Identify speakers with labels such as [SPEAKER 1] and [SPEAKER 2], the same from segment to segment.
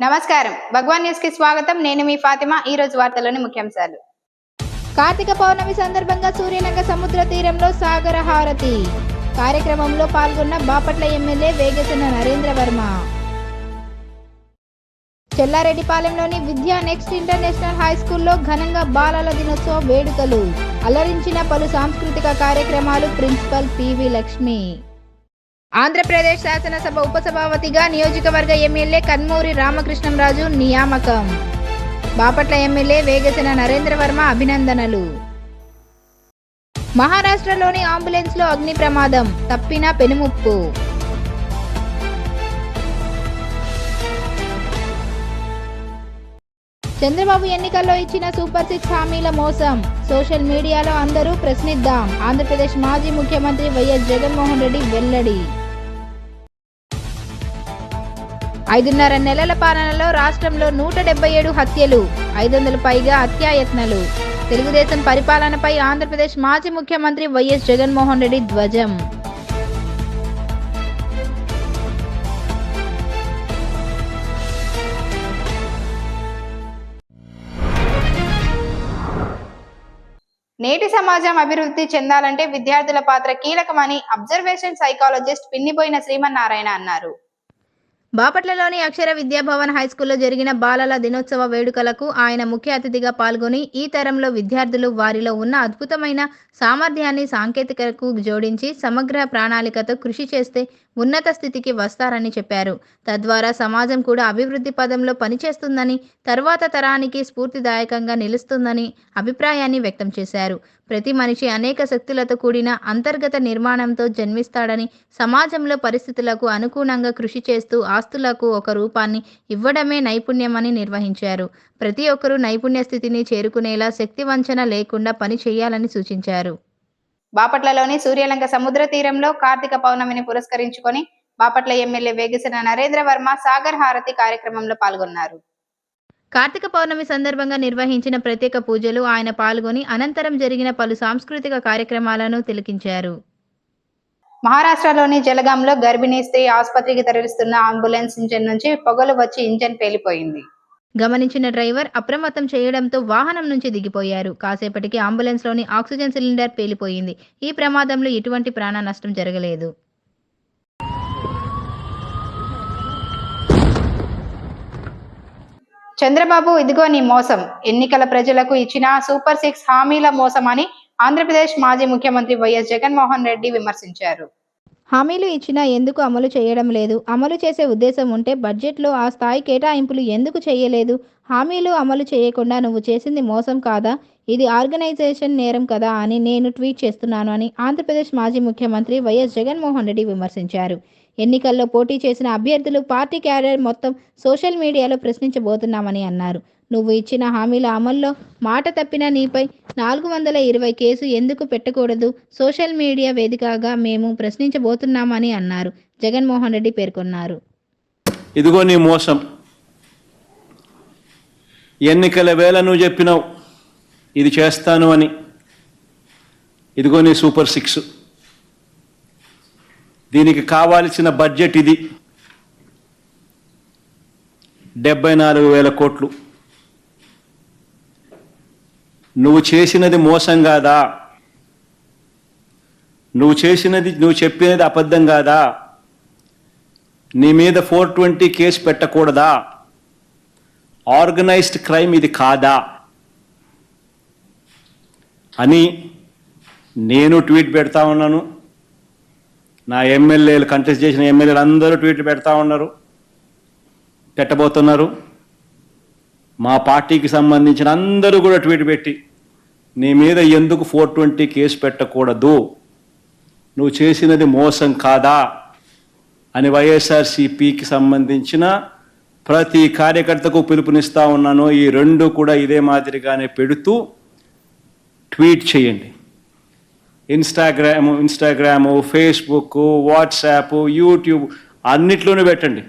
[SPEAKER 1] నమస్కారం. భగవాన్ న్యూస్కి స్వాగతం. నేను మీ ఫాతిమా. ఈ రోజు వార్తలోని ముఖ్యాంశాలు.
[SPEAKER 2] కార్తీక పౌర్ణమి సందర్భంగా సూర్యలంక సముద్ర తీరంలో సాగర హారతి. కార్యక్రమంలో పాల్గొన్న బాపట్ల ఎమ్మెల్యే వేగసిన నరేంద్ర వర్మ చెల్లారెడ్డిపాలెంలోని విద్యా నెక్స్ట్ ఇంటర్నేషనల్ హై స్కూల్లో ఘనంగా బాలల దినోత్సవ వేడుకలు. అలరించిన పలు సాంస్కృతిక కార్యక్రమాలు ప్రిన్సిపల్ పివి లక్ష్మి. ఆంధ్రప్రదేశ్ శాసనసభ ఉపసభాపతిగా నియోజకవర్గ ఎమ్మెల్యే కన్మూరి రామకృష్ణంరాజు నియామకం. బాపట్ల ఎమ్మెల్యే వేగసిన నరేంద్ర వర్మ అభినందనలు. మహారాష్ట్రలోని అంబులెన్స్లో అగ్ని ప్రమాదం తప్పిన పెనుముప్పు. చంద్రబాబు ఎన్నికల్లో ఇచ్చిన సూపర్ సిక్స్ హామీల మోసం. సోషల్ మీడియాలో అందరూ ప్రశ్నిద్దాం. ఆంధ్రప్రదేశ్ మాజీ ముఖ్యమంత్రి వైఎస్ జగన్మోహన్ రెడ్డి వెల్లడి. ఐదున్నర నెలల పాలనలో రాష్ట్రంలో నూట డెబ్బై ఏడు హత్యలు ఐదు వందల పైగా హత్యాయత్నాలు. తెలుగుదేశం పరిపాలనపై ఆంధ్రప్రదేశ్ మాజీ ముఖ్యమంత్రి వైఎస్ జగన్మోహన్ రెడ్డి ధ్వజం.
[SPEAKER 1] నేటి సమాజం అభివృద్ధి చెందాలంటే విద్యార్థుల పాత్ర కీలకమని అబ్జర్వేషన్ సైకాలజిస్ట్ పిన్నిపోయిన శ్రీమన్నారాయణ అన్నారు.
[SPEAKER 2] బాపట్లలోని అక్షర విద్యాభవన్ హై స్కూల్లో జరిగిన బాలల దినోత్సవ వేడుకలకు ఆయన ముఖ్య అతిథిగా పాల్గొని ఈ తరంలో విద్యార్థులు వారిలో ఉన్న అద్భుతమైన సామర్థ్యాన్ని సాంకేతికతకు జోడించి సమగ్ర ప్రణాళికతో కృషి చేస్తే ఉన్నత స్థితికి వస్తారని చెప్పారు. తద్వారా సమాజం కూడా అభివృద్ధి పదంలో పనిచేస్తుందని తర్వాత తరానికి స్ఫూర్తిదాయకంగా నిలుస్తుందని అభిప్రాయాన్ని వ్యక్తం చేశారు. ప్రతి మనిషి అనేక శక్తులతో కూడిన అంతర్గత నిర్మాణంతో జన్మిస్తాడని సమాజంలో పరిస్థితులకు అనుగుణంగా కృషి చేస్తూ ఆస్తులకు ఒక రూపాన్ని ఇవ్వడమే నైపుణ్యమని నిర్వహించారు. ప్రతి ఒక్కరూ నైపుణ్య స్థితిని చేరుకునేలా శక్తి వంచన లేకుండా పని చేయాలని సూచించారు.
[SPEAKER 1] బాపట్లలోని సూర్యలంక సముద్ర తీరంలో కార్తీక పౌర్ణమిని పురస్కరించుకొని బాపట్ల ఎమ్మెల్యే వేగసిన నరేంద్ర వర్మ సాగర్ హారతి కార్యక్రమంలో పాల్గొన్నారు.
[SPEAKER 2] కార్తీక పౌర్ణమి సందర్భంగా నిర్వహించిన ప్రత్యేక పూజలు ఆయన పాల్గొని అనంతరం జరిగిన పలు సాంస్కృతిక కార్యక్రమాలను తిలకించారు.
[SPEAKER 1] మహారాష్ట్రలోని జలగాంలో గర్భిణీ స్త్రీ ఆసుపత్రికి తరలిస్తున్న అంబులెన్స్ ఇంజన్ నుంచి పొగలు వచ్చి ఇంజన్ పేలిపోయింది.
[SPEAKER 2] గమనించిన డ్రైవర్ అప్రమత్తం చేయడంతో వాహనం నుంచి దిగిపోయారు. కాసేపటికి అంబులెన్స్లోని ఆక్సిజన్ సిలిండర్ పేలిపోయింది. ఈ ప్రమాదంలో ఎటువంటి ప్రాణ నష్టం జరగలేదు.
[SPEAKER 1] చంద్రబాబు ఇదిగో నీ మోసం. ఎన్నికల ప్రజలకు ఇచ్చిన సూపర్ సిక్స్ హామీల మోసం అని ఆంధ్రప్రదేశ్ మాజీ ముఖ్యమంత్రి వైఎస్ జగన్మోహన్ రెడ్డి విమర్శించారు.
[SPEAKER 2] హామీలు ఇచ్చినా ఎందుకు అమలు చేయడం లేదు? అమలు చేసే ఉద్దేశం ఉంటే బడ్జెట్లో ఆ స్థాయి కేటాయింపులు ఎందుకు చేయలేదు? హామీలు అమలు చేయకుండా నువ్వు చేసింది మోసం కాదా? ఇది ఆర్గనైజేషన్ నేరం కదా అని నేను ట్వీట్ చేస్తున్నాను అని ఆంధ్రప్రదేశ్ మాజీ ముఖ్యమంత్రి వైఎస్ జగన్మోహన్ రెడ్డి విమర్శించారు. ఎన్నికల్లో పోటీ చేసిన అభ్యర్థులు పార్టీ క్యారియర్ మొత్తం సోషల్ మీడియాలో ప్రశ్నించబోతున్నామని అన్నారు. నువ్వు ఇచ్చిన హామీల అమల్లో మాట తప్పిన నీపై నాలుగు వందల ఇరవై కేసు ఎందుకు పెట్టకూడదు? సోషల్ మీడియా వేదికగా మేము ప్రశ్నించబోతున్నామని అన్నారు. జగన్మోహన్ రెడ్డి పేర్కొన్నారు.
[SPEAKER 3] ఇదిగో నీ మోసం. ఎన్నికల వేళ నువ్వు చెప్పినావు ఇది చేస్తాను అని. ఇదిగో నీ సూపర్ సిక్స్. దీనికి కావాల్సిన బడ్జెట్ ఇది. డెబ్బై నాలుగు వేల కోట్లు. నువ్వు చేసినది మోసం కాదా? నువ్వు చేసినది నువ్వు చెప్పినది అబద్ధం కాదా? నీ మీద ఫోర్ ట్వంటీ కేసు పెట్టకూడదా? ఆర్గనైజ్డ్ క్రైమ్ ఇది కాదా? అని నేను ట్వీట్ పెడతా ఉన్నాను. నా ఎమ్మెల్యేలు కంటెస్ట్ చేసిన ఎమ్మెల్యేలు అందరూ ట్వీట్లు పెడతా ఉన్నారు. పెట్టబోతున్నారు. మా పార్టీకి సంబంధించిన అందరూ కూడా ట్వీట్ పెట్టి నీ మీద ఎందుకు ఫోర్ ట్వంటీ కేసు పెట్టకూడదు? నువ్వు చేసినది మోసం కాదా? అని వైఎస్ఆర్సిపికి సంబంధించిన ప్రతి కార్యకర్తకు పిలుపునిస్తూ ఉన్నాను. ఈ రెండు కూడా ఇదే మాదిరిగానే పెడుతూ ట్వీట్ చేయండి. Instagram Instagram Facebook WhatsApp YouTube అన్నిట్లోనూ పెట్టండి.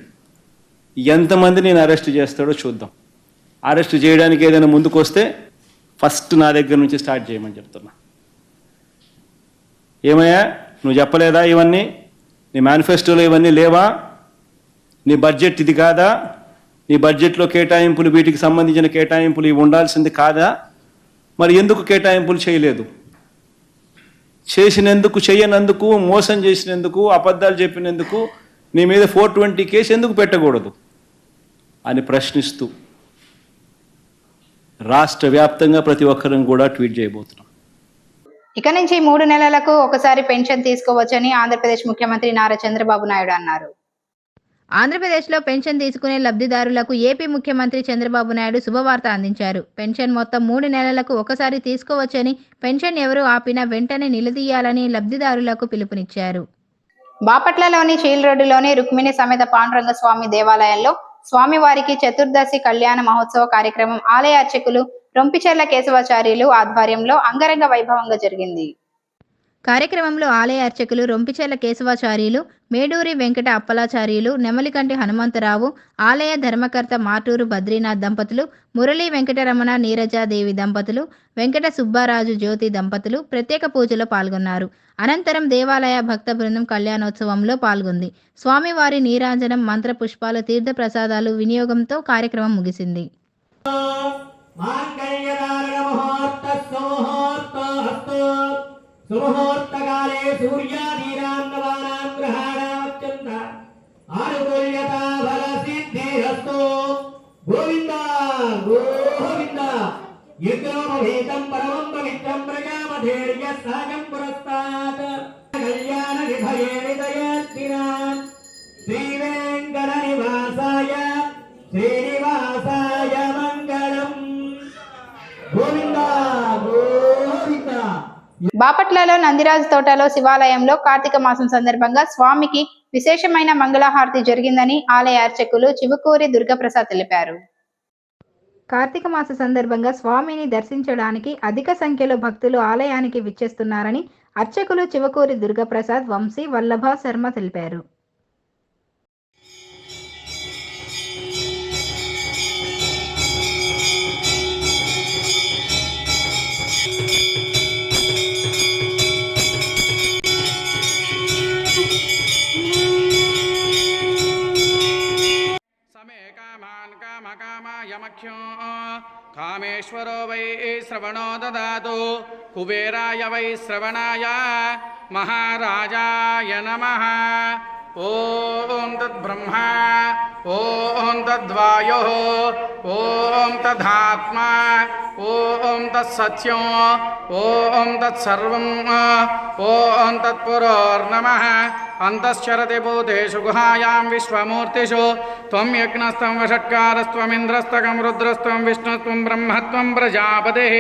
[SPEAKER 3] ఎంతమంది నేను అరెస్ట్ చేస్తాడో చూద్దాం. అరెస్ట్ చేయడానికి ఏదైనా ముందుకు వస్తే ఫస్ట్ నా దగ్గర నుంచి స్టార్ట్ చేయమని చెప్తున్నా. ఏమయ్యా నువ్వు చెప్పలేదా ఇవన్నీ? నీ మేనిఫెస్టోలో ఇవన్నీ లేవా? నీ బడ్జెట్ ఇది కాదా? నీ బడ్జెట్లో కేటాయింపులు వీటికి సంబంధించిన కేటాయింపులు ఇవి ఉండాల్సింది కాదా? మరి ఎందుకు కేటాయింపులు చేయలేదు? చేసినందుకు చేయనందుకు మోసం చేసినందుకు అబద్ధాలు చెప్పినందుకు నీ మీద ఫోర్ ట్వంటీ కేసు ఎందుకు పెట్టకూడదు? అని ప్రశ్నిస్తూ రాష్ట్ర వ్యాప్తంగా ప్రతి ఒక్కరం కూడా ట్వీట్ చేయబోతున్నాం.
[SPEAKER 1] ఇక నుంచి మూడు నెలలకు ఒకసారి పెన్షన్ తీసుకోవచ్చని ఆంధ్రప్రదేశ్ ముఖ్యమంత్రి నారా చంద్రబాబు నాయుడు అన్నారు.
[SPEAKER 2] ఆంధ్రప్రదేశ్లో పెన్షన్ తీసుకునే లబ్ధిదారులకు ఏపీ ముఖ్యమంత్రి చంద్రబాబు నాయుడు శుభవార్త అందించారు. పెన్షన్ మొత్తం మూడు నెలలకు ఒకసారి తీసుకోవచ్చని పెన్షన్ ఎవరు ఆపినా వెంటనే నిలదీయాలని లబ్ధిదారులకు పిలుపునిచ్చారు.
[SPEAKER 1] బాపట్లలోని చీల్ రోడ్డులోని రుక్మిణి సమేత పాండురంగ స్వామి దేవాలయంలో స్వామివారికి చతుర్దశి కళ్యాణ మహోత్సవ కార్యక్రమం ఆలయ అర్చకులు రొంపిచెర్ల కేశవాచార్యులు ఆధ్వర్యంలో అంగరంగ వైభవంగా జరిగింది.
[SPEAKER 2] కార్యక్రమంలో ఆలయ అర్చకులు రొంపిచెల కేశవాచార్యులు మేడూరి వెంకట అప్పలాచార్యులు నెమలికంటి హనుమంతరావు ఆలయ ధర్మకర్త మాటూరు బద్రీనాథ్ దంపతులు మురళీ వెంకటరమణ నీరజాదేవి దంపతులు వెంకట సుబ్బారాజు జ్యోతి దంపతులు ప్రత్యేక పూజలో పాల్గొన్నారు. అనంతరం దేవాలయ భక్త బృందం కళ్యాణోత్సవంలో పాల్గొంది. స్వామివారి నీరాజనం మంత్ర పుష్పాలు తీర్థ ప్రసాదాలు వినియోగంతో కార్యక్రమం ముగిసింది.
[SPEAKER 4] సుముహూర్తకాలే సూర్యాధీనాన్నవానాం గ్రహాణాత్యంత ఆనుకూల్యత బల సిద్ధిరస్తో గోవింద గోవింద యజ్ఞోపభీతం పరమం పవిత్రం ప్రజామధేర్య సహజం పురస్తాత్. కళ్యాణ నిభయే నిదయాత్తినా శ్రీవేంకట నివాసాయ శ్రీనివాసాయ మంగళం. గోవింద
[SPEAKER 1] బాపట్లలో నందిరాజు తోటలో శివాలయంలో కార్తీక మాసం సందర్భంగా స్వామికి విశేషమైన మంగళహారతి జరిగిందని ఆలయ అర్చకులు చివుకూరి దుర్గప్రసాద్ తెలిపారు. కార్తీక మాస సందర్భంగా స్వామిని దర్శించడానికి అధిక సంఖ్యలో భక్తులు ఆలయానికి విచ్చేస్తున్నారని అర్చకులు చివకూరి దుర్గప్రసాద్ వంశీ వల్లభ శర్మ తెలిపారు.
[SPEAKER 5] कामान् कामकामायमख्यो कामेश्वरो वै श्रवणो ददातु। कुबेराय वै श्रवणाय। महाराजाय नमः। ॐ तद्ब्रह्मा ॐ तद्वायुः ॐ तदात्मा ॐ तत्सत्यो ॐ तत्सर्वं ॐ तत्पुरोर्नमः। अन्तश्चरति भूतेषु गुहायां विश्वमूर्तिषु। त्वं यज्ञस्त्वं वषट्कारस्त्वमिन्द्रस्तकं रुद्रस्त्वं विष्णुस्त्वं ब्रह्मत्वं प्रजापतिः।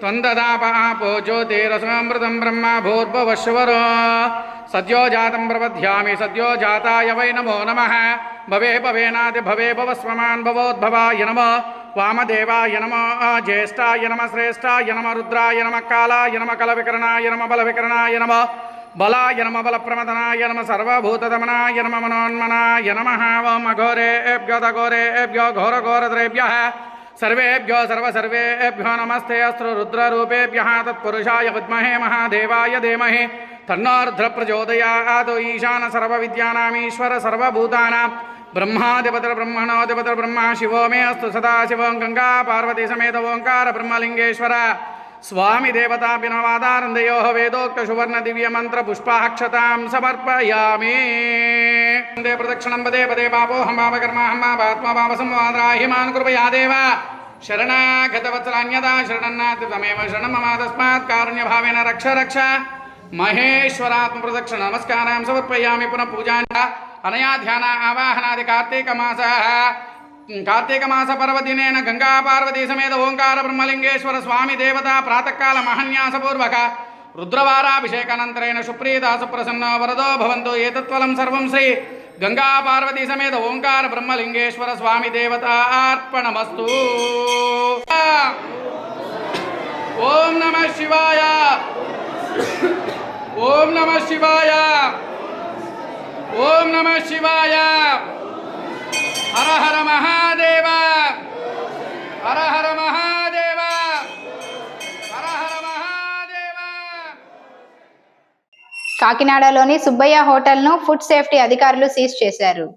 [SPEAKER 5] त्वं ददाप आपो ज्योतिरसमृतं ब्रह्मा भूर्भुवश्वरो सद्यो जातं प्रपद्यामि सद्यो जाताय वै नमो नमः। भवे भवेनादि भवे भवस्वमान् भवोद्भवाय नमः। वामदेवाय नमः। ज्येष्ठाय नमः। श्रेष्ठाय नमः। रुद्राय नमः। कालाय नमः। कलविकरणाय नमः। बलविकरणाय नमः। बलाय नमः। बलप्रमदनाय नमः। सर्वभूतदमनाय नमः। मनोन्मनाय नमः। ॐ अघोरेभ्यो दघोरेभ्यो घोरघोरद्रेभ्यः। सर्वेभ्यो सर्वसर्वेभ्यो नमस्ते। अस्तु रुद्ररूपेभ्यः तत्पुरुषाय विद्महे महादेवाय धीमहि। तन्नो బ్రహ్మాధిపతర బ్రహ్మణోధిపతర బ్రహ్మ శివో మే అస్తు సదాశివం గంగా పార్వతీ సమేత ఓంకార బ్రహ్మలింగేశ్వర. స్వామి దేవతాభినవాదానందయో వేదోక్త సువర్ణ దివ్య మంత్ర పుష్పాక్షతాం సమర్పయామి. వందే ప్రదక్షిణం పదే పదే పాపోహం పాపకర్మాహం పాపాత్మపాప సంవాదాహిమాన్ కృపయా దేవ. శరణాగతవత్సలాన్యదా శరణన్నాతిమేవ శరణం మమ తస్మాత్ కారుణ్యభావేన రక్ష రక్ష. మహేశ్వరాత్మ ప్రదక్షిణ నమస్కారం సమర్పయామి. పునః పూజాండ అనయా ధ్యాన ఆవాహనాది కార్తీక మాస పర్వదినేన గంగాపార్వతీ సమేత ఓంకార బ్రహ్మలింగేశ్వర స్వామి దేవత ప్రాతకాల మహన్యాసపూర్వక రుద్రవారాభిషేకానంతరేణ సుప్రీదాసుప్రసన్న వరదో భవంతు ఏతత్వలం సర్వం శ్రీ గంగాపార్వతీ సమేత ఓంకార బ్రహ్మలింగేశ్వర స్వామి దేవత అర్పణమస్తు ఓం నమ శివాయ ఓం నమ శివాయ ఓం నమ శివాయ. హర హర మహాదేవ. హర హర మహాదేవ. హర హర మహాదేవ.
[SPEAKER 1] కాకినాడలోని సుబ్బయ్య హోటల్ను ఫుడ్ సేఫ్టీ అధికారులు సీజ్ చేశారు.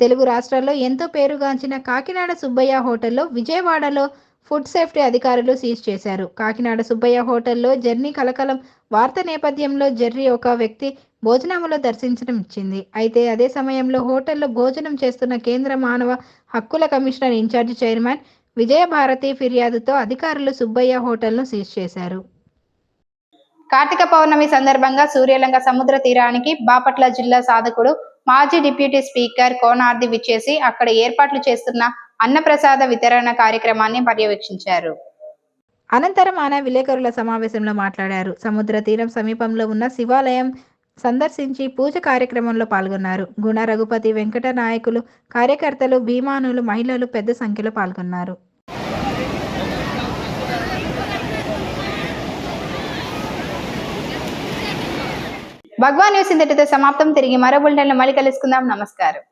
[SPEAKER 2] తెలుగు రాష్ట్రాల్లో ఎంతో పేరుగాంచిన కాకినాడ సుబ్బయ్య హోటల్లో విజయవాడలో ఫుడ్ సేఫ్టీ అధికారులు సీజ్ చేశారు. కాకినాడ సుబ్బయ్య హోటల్లో జర్నీ కలకలం వార్త నేపథ్యంలో జెర్రీ ఒక వ్యక్తి భోజనములో దర్శించడం ఇచ్చింది. అయితే అదే సమయంలో హోటల్లో భోజనం చేస్తున్న కేంద్ర మానవ హక్కుల కమిషనర్ ఇన్ఛార్జి చైర్మన్ విజయభారతి ఫిర్యాదుతో అధికారులు సుబ్బయ్య హోటల్ను సీజ్ చేశారు.
[SPEAKER 1] కార్తీక పౌర్ణమి సందర్భంగా సూర్యలంక సముద్ర తీరానికి బాపట్ల జిల్లా సాధకుడు మాజీ డిప్యూటీ స్పీకర్ కోనార్ది విచ్చేసి అక్కడ ఏర్పాట్లు చేస్తున్న అన్నప్రసాద వితరణ కార్యక్రమాన్ని పర్యవేక్షించారు.
[SPEAKER 2] అనంతరం ఆయన విలేకరుల సమావేశంలో మాట్లాడారు. సముద్ర తీరం సమీపంలో ఉన్న శివాలయం సందర్శించి పూజ కార్యక్రమంలో పాల్గొన్నారు. గుణ రఘుపతి వెంకట నాయకులు కార్యకర్తలు భీమానులు మహిళలు పెద్ద సంఖ్యలో పాల్గొన్నారు.
[SPEAKER 1] భగవాన్ న్యూస్ ఇంతటితో సమాప్తం. తిరిగి మరో బులెటిన్లో మళ్ళీ కలుసుకుందాం. నమస్కారం.